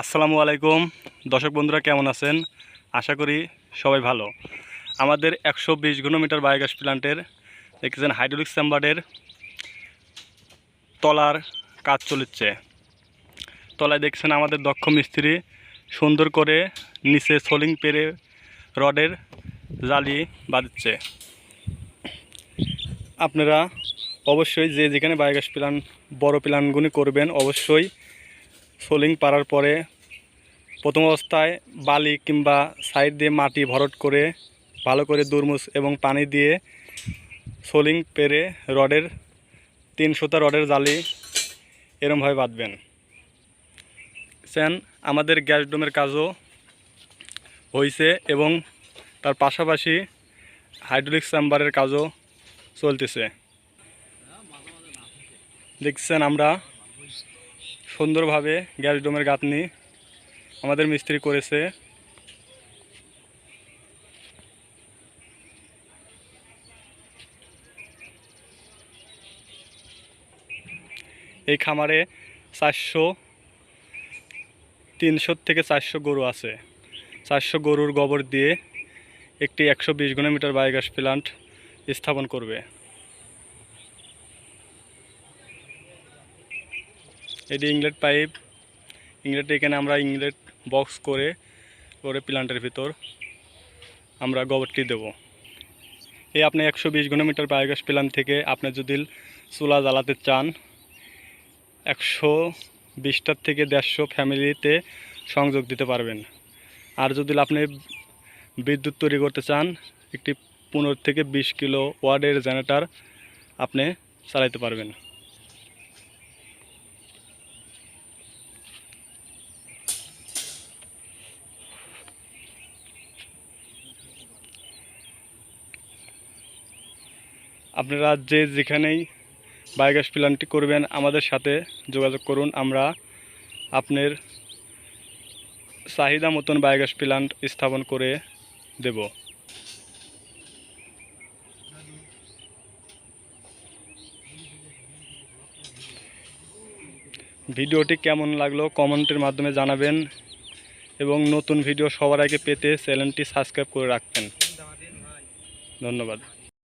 আসসালামু আলাইকুম। দর্শক বন্ধুরা, কেমন আছেন? আশা করি সবাই ভালো। আমাদের একশো বিশ ঘনমিটার বায়োগ্যাস প্ল্যান্টের দেখছেন, হাইড্রোলিক চেম্বারের তলার কাজ চলেছে। তলায় দেখছেন, আমাদের দক্ষ মিস্ত্রি সুন্দর করে নিচে সোলিং পেরে রডের জালি বাঁধছে। আপনারা অবশ্যই যে যেখানে বায়োগ্যাস প্ল্যান বড় প্ল্যানগুলি করবেন, অবশ্যই সোলিং পারার পরে প্রথম অবস্থায় বালি কিংবা সাইড দিয়ে মাটি ভরট করে ভালো করে দুরমুস এবং পানি দিয়ে সোলিং পেরে রডের তিন সুতা রডের জালি এরমভাবে বাঁধবেন। সেন আমাদের গ্যাস ডোমের কাজও হয়েছে এবং তার পাশাপাশি হাইড্রোলিক চেম্বারের কাজও চলতেছে। দেখছেন আমরা সুন্দরভাবে গ্যাস ডোমের গাঁথনি আমাদের মিস্ত্রি করেছে। এই খামারে চারশো, তিনশো থেকে চারশো গরু আছে। চারশো গরুর গোবর দিয়ে একটি একশো বিশ ঘনমিটার বায়োগ্যাস প্লান্ট স্থাপন করবে। এটি ইংলেট পাইপ। ইংলেট এখানে আমরা ইংলেট বক্স করে করে প্লান্টের ভিতর আমরা গোবরটি দেব। এই আপনি একশো বিশ ঘনমিটার বায়োগ্যাস প্লান্ট থেকে আপনি যদি চুলা জ্বালাতে চান, একশো বিশটার থেকে দেড়শো ফ্যামিলিতে সংযোগ দিতে পারবেন। আর যদি আপনি বিদ্যুৎ তৈরি করতে চান, একটি পনেরো থেকে বিশ কিলো ওয়ার্ডের জেনারেটার আপনি চালাইতে পারবেন। আপনারা যে যেখানেই বায়োগ্যাস প্ল্যান্টটি করবেন, আমাদের সাথে যোগাযোগ করুন। আমরা আপনার চাহিদা মতন বায়োগ্যাস প্ল্যান্ট স্থাপন করে দেব। ভিডিওটি কেমন লাগল কমেন্টের মাধ্যমে জানাবেন এবং নতুন ভিডিও সবার আগে পেতে চ্যানেলটি সাবস্ক্রাইব করে রাখবেন। ধন্যবাদ।